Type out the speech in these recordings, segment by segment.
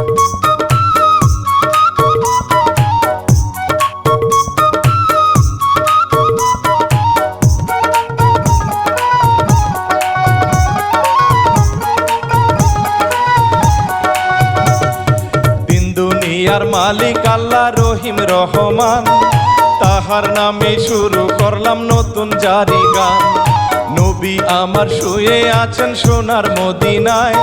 দিন দুনিয়ার মালিক আল্লাহ রহিম রহমান। তাহার নামে শুরু করলাম নতুন জারি গান নবী আমার শুয়ে আছেন সোনার মদিনায়।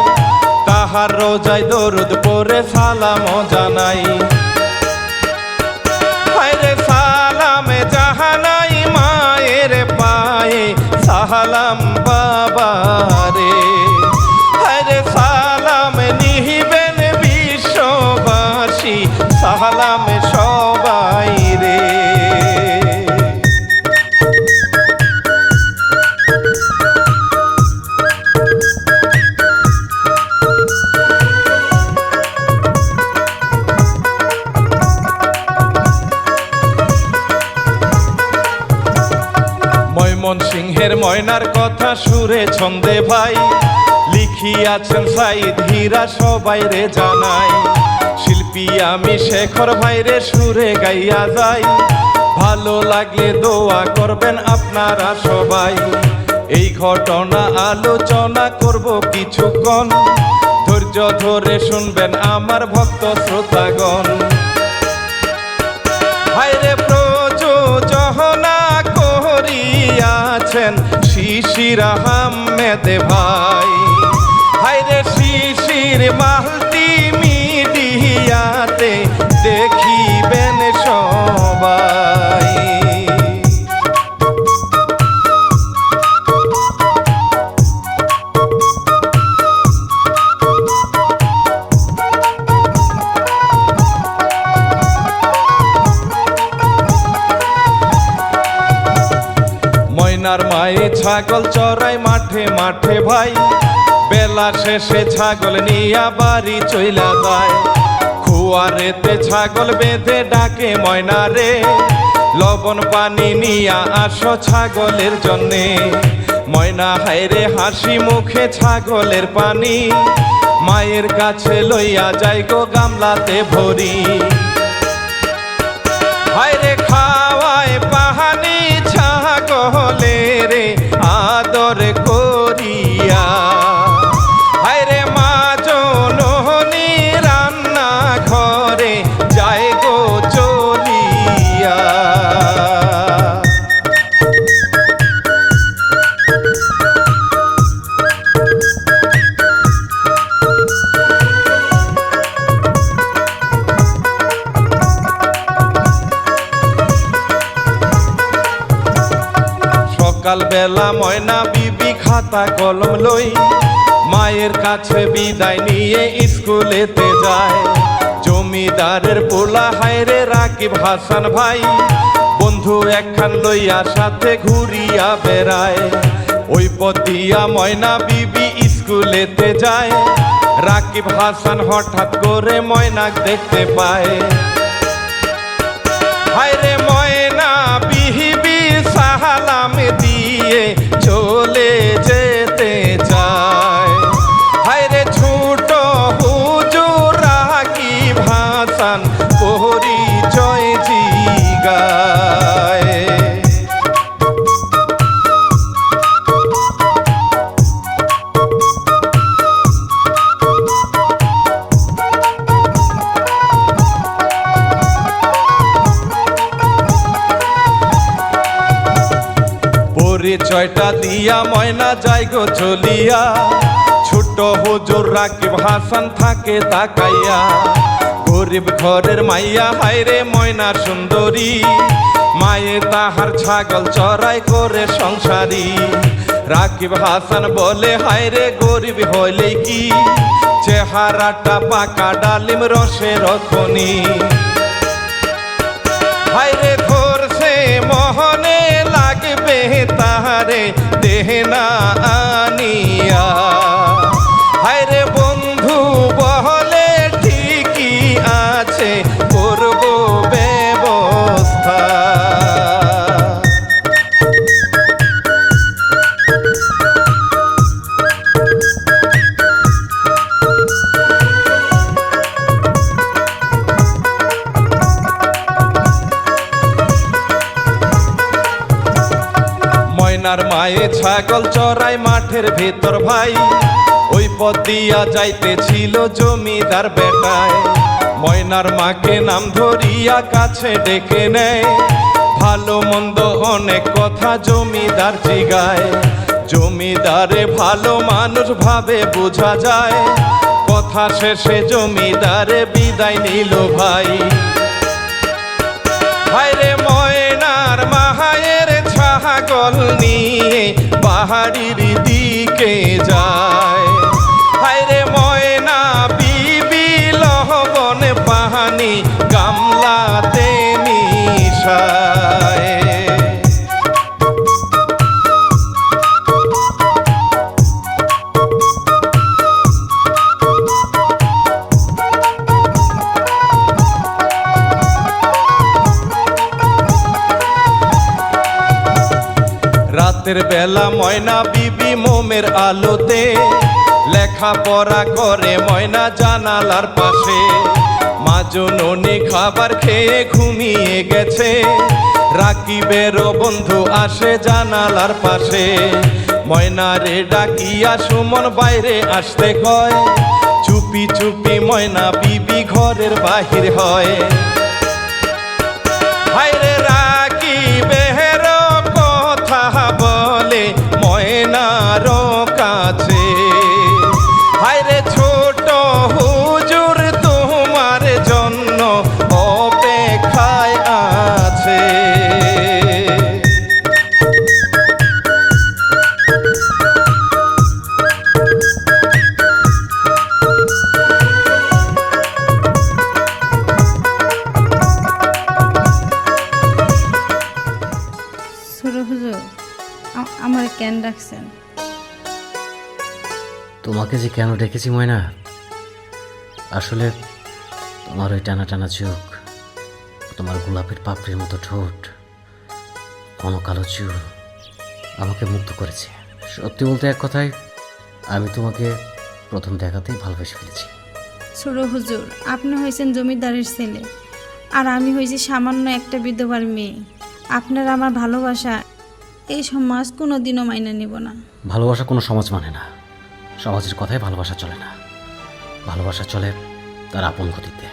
তাহার রোজায় দরুদ পরে সালাম জানাই। হায়রে সালামে জাহানাই মায়ের পায়ে সালাম বাবা রে। ছন্দে ভাই, লিখিয়াছেন সাইদ হীরা সবাই রে জানাই। শিল্পী আমি শেখর ভাই রে সুরে গাইয়া যাই। ভালো লাগলে দোয়া করবেন আপনারা সবাই। এই ঘটনা আলোচনা করব কিছুক্ষণ। ধৈর্য ধরে শুনবেন আমার ভক্ত শ্রোতাগণ। হায়রে প্রযোজনা করিয়াছেন শিশির আহমেদ ভাই। হাইরে শিশির মালতি মিডিয়াতে দেখিবেন সবাই। ময়নার মায়ে ছাগল চড়াই মাঠে মাঠে ভাই। বেলা শেষে ছাগল নিয়া বাড়ি চইলা যায়। খুয়ারেতে ছাগল বেঁধে ডাকে ময়নারে। লবণ পানি নিয়া আসো ছাগলের জন্যে। ময়না হায়রে হাসি মুখে ছাগলের পানি। মায়ের কাছে লইয়া যাই গো গামলাতে ভরি। হায়রে খাওয়ায় পাহানি ছাগলে ময়না বিবি খাতা কলম লই। মায়ের কাছে বিদায় নিয়ে স্কুলেতে যায়। জমিদারের পোলা হায়রে রাকিব হাসান ভাই। বন্ধু একখান লইয়া সাথে ঘুরিয়া বেড়ায়। ওই পতিয়া ময়না বিবি স্কুলেতে যায়। রাকিব হাসান হঠাৎ করে ময়নাক দেখতে পায়। পরিচয়টা দিয়া ময়না যাই গো চলিয়া ছোট হুজুর রাকিব হাসান থাকে তাকাইয়া। গরিব ঘরের মাইয়া হায়রে ময়না সুন্দরী। মায়ে তাহার ছাগল চড়াই করে সংসারী। রাকিব হাসান বলে হায়রে গরিব হইলে কি? চেহারাটা পাকা ডালিম রসে রখনি। তাহারে দেহনা আনিয়া। হায়রে বন্ধু বহলে ঠিকই আছে মাঠের ভেতর ভাই, ওই পথ দিয়া যাইতেছিল জমিদার বেটায়। ময়নার মাকে নাম ধরিয়া কাছে ডেকে নেয়, ভালো মন্দ অনেক কথা জমিদার জিগায়। জমিদারে ভালো মানুষ ভাবে বোঝা যায়, কথা শেষে জমিদারে বিদায় নিল ভাই। হায়রে ময়নার মাহায়ের ছাগল নিয়ে পাহাড়ির দিকে যায়। হায়রে ময়না বিবি লহবন পাহানি গামলাতে মিশায় রাতের বেলা ময়না বিবি মোমের আলোতে লেখাপড়া করে ময়না জানালার পাশে। মাজননি খাবার খেয়ে ঘুমিয়ে গেছে। রাকিবেরও বন্ধু আসে জানালার পাশে। ময়না রে ডাকিয়া সুমন বাইরে আসতে কয়। চুপি চুপি ময়না বিবি ঘরের বাহির হয়। কেন ডেকেছি ময়না? আসলে তোমার ওই টানা টানা চোখ তোমার গোলাপের পাপড়ির মতো ঠোঁট কোন কালো চুল আমাকে মুগ্ধ করেছে। সত্যি বলতে এক কথায় আমি তোমাকে প্রথম দেখাতেই ভালোবেসে ফেলেছি। ছোট হুজুর আপনি হয়েছেন জমিদারের ছেলে আর আমি হয়েছি সামান্য একটা বিধবার মেয়ে। আপনার আমার ভালোবাসা এই সমাজ কোনো দিনও মাইনে নিব না। ভালোবাসা কোনো সমাজ মানে না। সমাজের কথায় ভালোবাসা চলে না। ভালোবাসা চলে তার আপন গতিতে।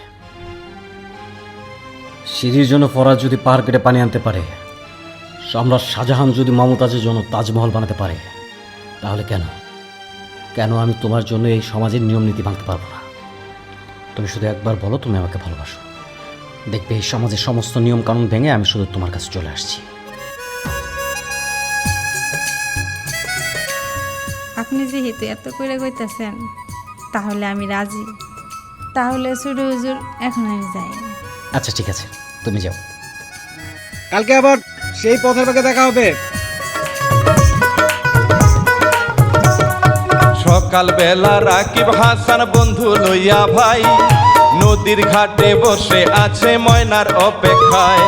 সিঁড়ির জন্য ফরাজ যদি পাহাড় কেটে পানি আনতে পারে, সম্রাট শাহজাহান যদি মমতাজের জন্য তাজমহল বানাতে পারে, তাহলে কেন? কেন আমি তোমার জন্য এই সমাজের নিয়ম নীতি ভাঙতে পারব না? তুমি শুধু একবার বলো, তুমি আমাকে ভালোবাসো। দেখবে এই সমাজের সমস্ত নিয়ম কানুন ভেঙে আমি শুধু তোমার কাছে চলে আসছি। আপনি যেহেতু এত করে কইতেছেন তাহলে আমি রাজি। তাহলে ছোট হুজুর এখন আমি যাই। আচ্ছা ঠিক আছে। তুমি যাও। কালকে আবার সেই পথের পাকে দেখা হবে। সকাল বেলা রাকিব হাসান বন্ধু লইয়া ভাই নদীর ঘাটে বসে আছে ময়নার অপেক্ষায়।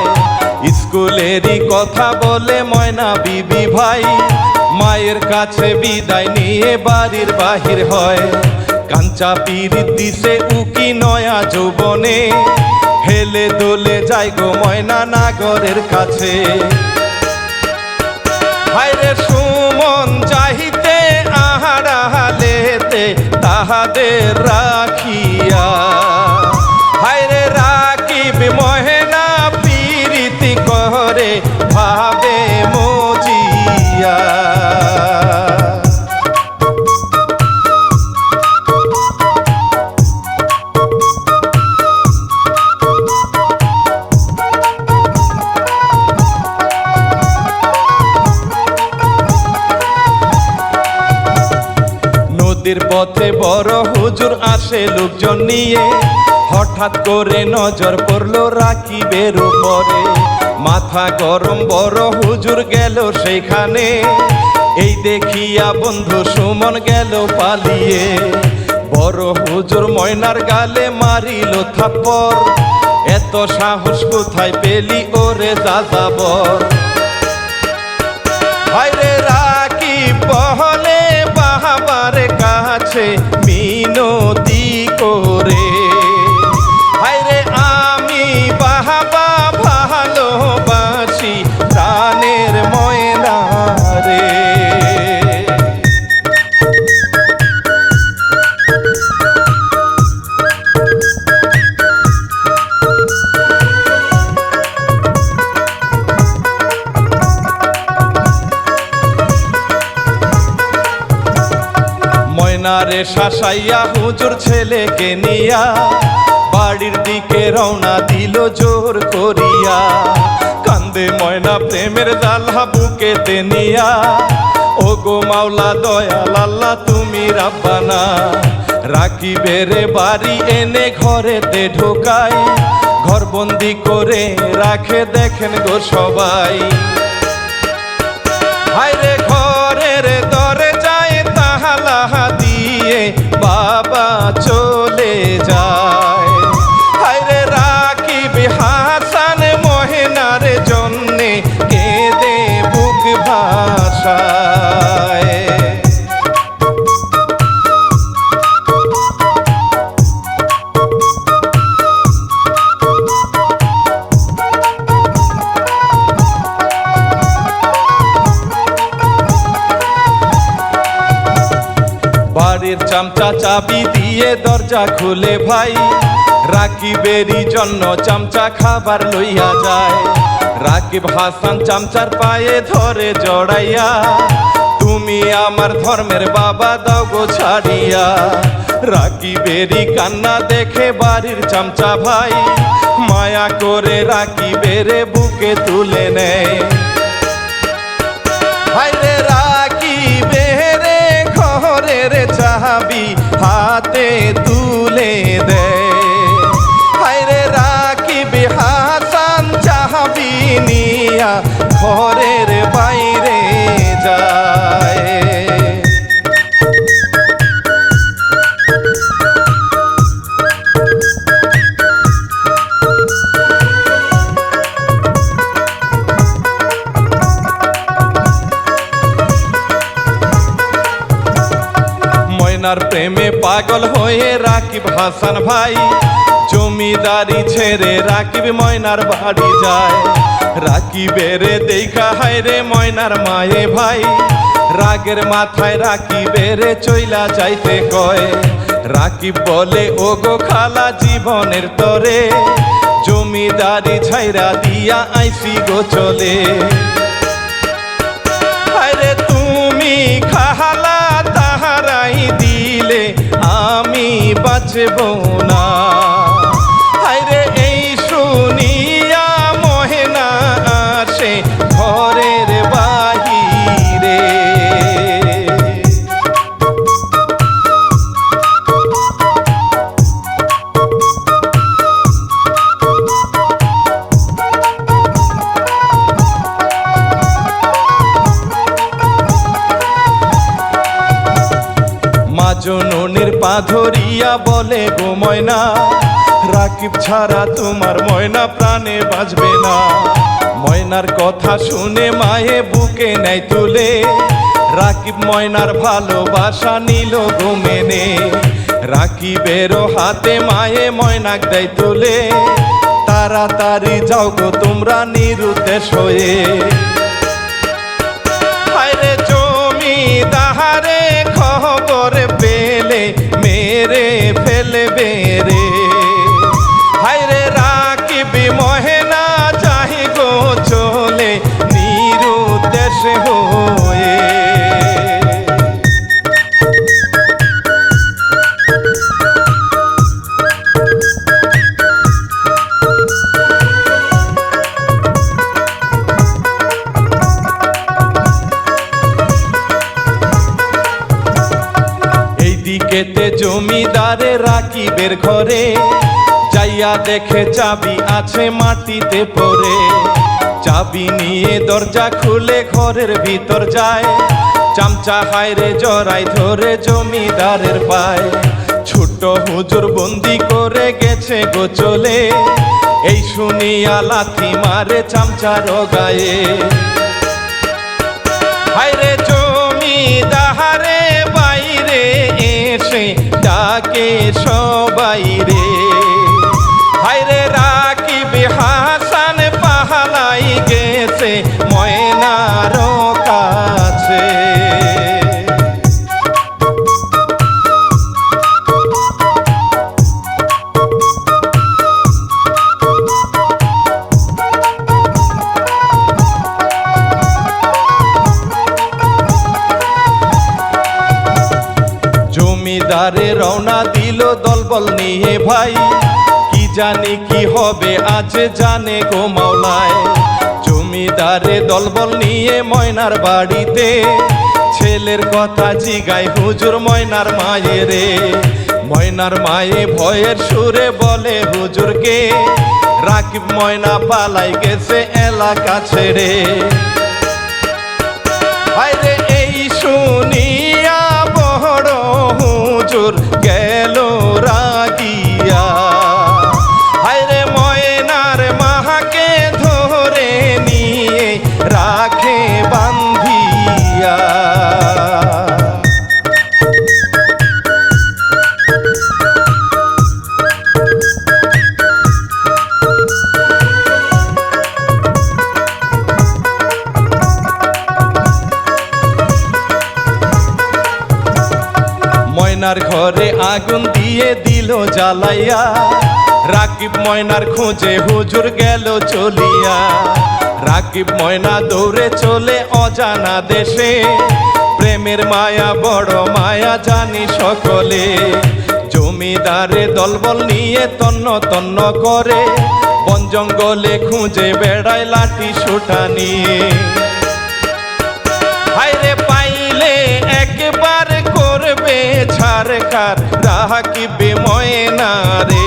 স্কুলেরই কথা বলে ময়না বিবি ভাই। মায়ের কাছে বিদায় নিয়ে বাড়ির বাহির হয়। কাঞ্চা পীড়িত দিছে উকি নয়া যৌবনে। হেলে দোলে যাই গো ময়না নাগরের কাছে। হায়রে সুমন চাহিতে আহারালেতে তাহাদের রাখিয়া আসে লোকজন নিয়ে হঠাৎ করে নজর পড়ল রাকিবের উপরে। মাথা গরম বড় হুজুর গেল সেইখানে। এই দেখিয়া বন্ধু সুমন গেল পালিয়ে। বড় হুজুর ময়নার গালে মারিল থাপ্পর এত সাহস কোথায় পেলি ওরে যাযাবর? হায়রে রাখি বহলে বাহাবার কাছে। ময়নারে শাসাইয়া হুজুর ছেলেকে নিয়া বাড়ির দিকে রওনা দিল জোর করিয়া। কান্দে ময়না প্রেমের জালহা বুকেতে নিয়া ও গো মাওলা দয়াল আল্লাহ, তুমি রাব্বানা। রাখি বেড়ে বাড়ি এনে ঘরেতে ঢোকাই, ঘরবন্দি করে রাখে দেখেন গো সবাই। হায়রে ঘরের বাবা চলে দরজা খুলে ভাই। রাকিবেরই জন্য চামচা খাবার লইয়া যায়। রাকিব হাসান চামচার পায়ে ধরে জড়াইয়া, তুমি আমার ধর্মের বাবা, দাও গো ছাড়িয়া। রাকিবেরই কান্না দেখে বাড়ির চামচা ভাই, মায়া করে রাকিবেরে বুকে তুলে নেয় হাইরে রাখি চাবি হাতে তুলে দে। হাইরে রাখি হাসান চাবি নিয়া ঘরের বাইরে ময়নার প্রেমে পাগল হয়ে রাকিব হাসান ভাই। জমিদারি ছেড়ে রাকিব ময়নার বাড়ি যায়। রাকিবের দেখা হায় রে ময়নার মায়ে ভাই। রাগের মাথায় রাকিবের চইলা যাইতে কয়। রাকিব বলে ও গো খালা, জীবনের তরে জমিদারি ছাইরা দিয়া আইসি গো চলে। দিলে আমি বাঁচব না। ছাড়া তোমার ময়না প্রাণে বাঁচবে না। ময়নার কথা শুনে মায়ে বুকে নেয় তুলে, রাকিব ময়নার ভালোবাসা নিল গো মেনে। রাকিবেরও হাতে মায়ে ময়নাক দেয় তুলে, তাড়াতাড়ি যাও গো তোমরা নিরুদ্দেশ হয়ে। জমিদারে রাকিবের ঘরে, যাইয়া দেখে চাবি আছে মাটিতে পড়ে। চাবি নিয়ে দরজা খুলে ঘরের ভিতর যায়, চামচা হায়রে জড়াই ধরে জমিদারের পায়। ছোট হুজুর বন্দি করে গেছে গো চলে, এই শুনিয়া লাথি মারে চামচার গায়ে হায়রে জমি দাহারে বাইরে এসে ডাকে সবাই রে। হায়রে রাকিব হাসান পাহালাই গেছে হবে আজ জানে গো মাওলায়, জমিদারে দলবল নিয়ে ময়নার বাড়িতে। ছেলের কথা জিগায় হুজুর ময়নার মায়েরে ময়নার মায়ে ভয়ের সুরে বলে হুজুরকে, রাকিব ময়না পালাই গেছে এলাকা ছেড়ে। এই শুনিয়া ময়নার ঘরে আগুন দিয়ে দিল জ্বালাইয়া। রাকিব ময়নার খোঁজে হুজুর গেল চলিয়া। রাকিব ময়না দৌড়ে চলে অজানা দেশে। প্রেমের মায়া, বড় মায়া জানি সকলে। জমিদারে দলবল নিয়ে তন্ন তন্ন করে। বন জঙ্গলে খুঁজে বেড়ায় লাঠি সুটা নিয়ে। করবে ছাড়কার রাখিবে ময়না রে?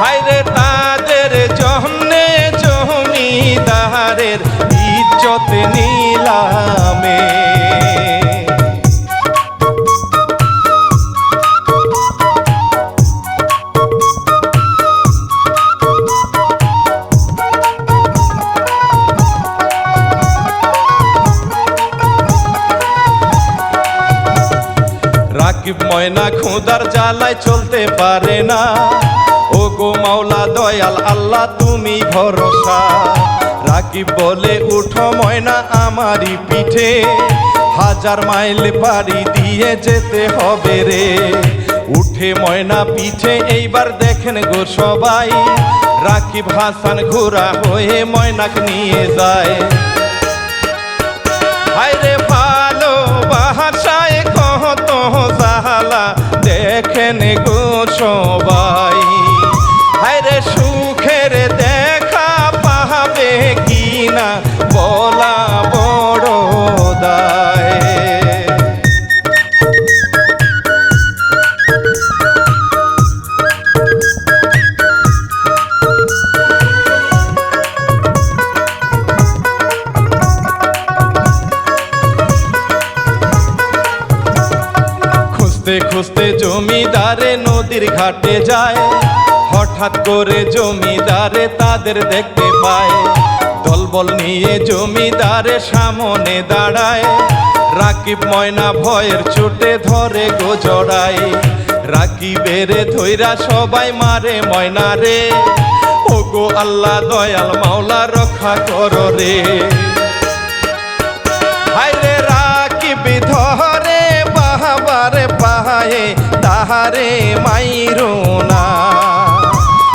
হায়রে তাদের জন্যে জমিদারের ইজ্জত নিলামে। ময়না খুদার জ্বালায় চলতে পারে না। ও গো মাওলা দয়াল, আল্লাহ তুমি ভরসা। রাকিব বলে, উঠো ময়না আমারই পিঠে। হাজার মাইল পাড়ি দিয়ে যেতে হবে রে। উঠে ময়না পিঠে, এইবার দেখেন গো সবাই। রাকিব হাসান ঘোরা হয়ে ময়নাক নিয়ে যায়। হায়রে ভালো জাহালা দেখেন গো সবাই। হায় রে সুখের দেখা পাবে কিনা? বলা ঘাটে যায়, হঠাৎ করে জমিদারে তাদের দেখতে পায়। দলবল নিয়ে জমিদারে সামনে দাঁড়ায়, রাকিব ময়না ভয়ের চোটে ধরে গো জড়ায়। রাকিবের ধৈরা সবাই মারে ময়না রে ও গো আল্লাহ দয়াল মাওলা রক্ষা কর রে। হায়রে রাকিব ধরে বাহাবার পায়ে তাহারে মাইরো না।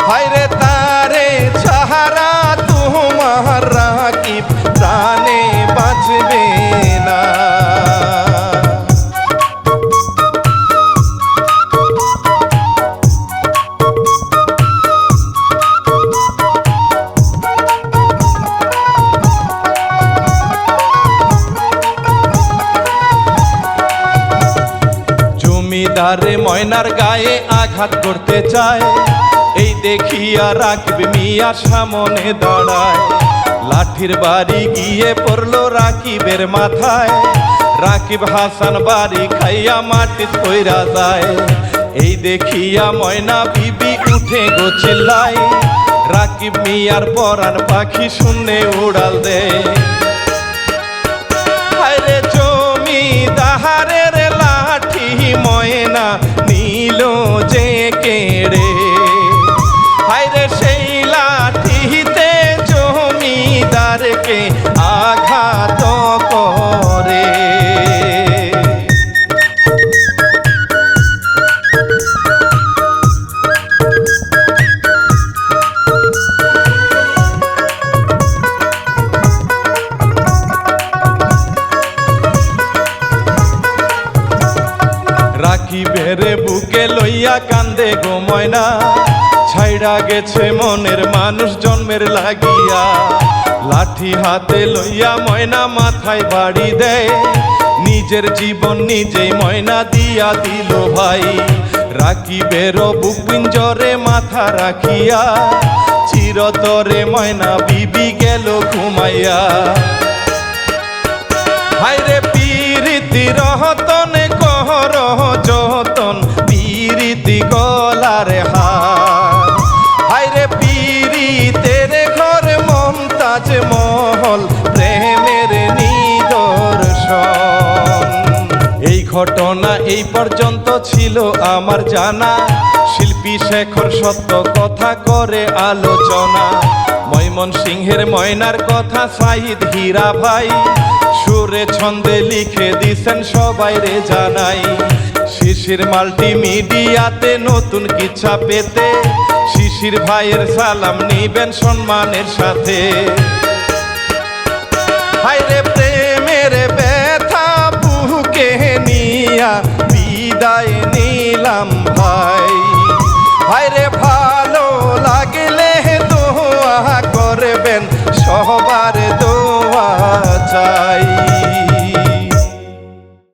হায়রে তারে ছাহারা তোমার রাকিব প্রাণে বাঁচবে? ময়নার গায়ে আঘাত করতে চায়। এই দেখিয়া রাখবে মিয়া সামনে দাঁড়ায়। লাঠির বাড়ি গিয়ে পড়ল রাকিবের মাথায়। রাকিব হাসান বাড়ি খাইয়া মাটি কইরা যায়। এই দেখিয়া ময়না বিবি উঠে গো চিল্লাই রাকিব মিয়ার পরাণ পাখি শুনে উড়াল দেয়। গেছে মনের মানুষ জন্মের লাগিয়া। লাঠি হাতে লইয়া ময়না মাথায় বাড়ি দেয়। নিজের জীবন নিজেই ময়না দিয়া দিল ভাই। রাখিবের বুক পিঞ্জরে মাথা রাখিয়া। চিরতরে ময়না বিবি গেল ঘুমাইয়া। হাইরে পীরিতি রহতনে কহ রহ যতন। পীরিতি গলারে হার এই পর্যন্ত ছিল আমার জানা। শিল্পী শেখর সত্য কথা করে আলোচনা। ময়মন সিংহের ময়নার কথা সাইদ হীরা ভাই। সুরে ছন্দে লিখে দিছেন সবাই রে জানাই। শিশির মাল্টিমিডিয়াতে নতুন কিচ্ছা পেতে। শিশির ভাইয়ের সালাম নিবেন সম্মানের সাথে। দিয়া বিদায় নিলাম ভাই। ভাইরে ভালো লাগলে দোয়া করবেন সহবার দোয়া চাই।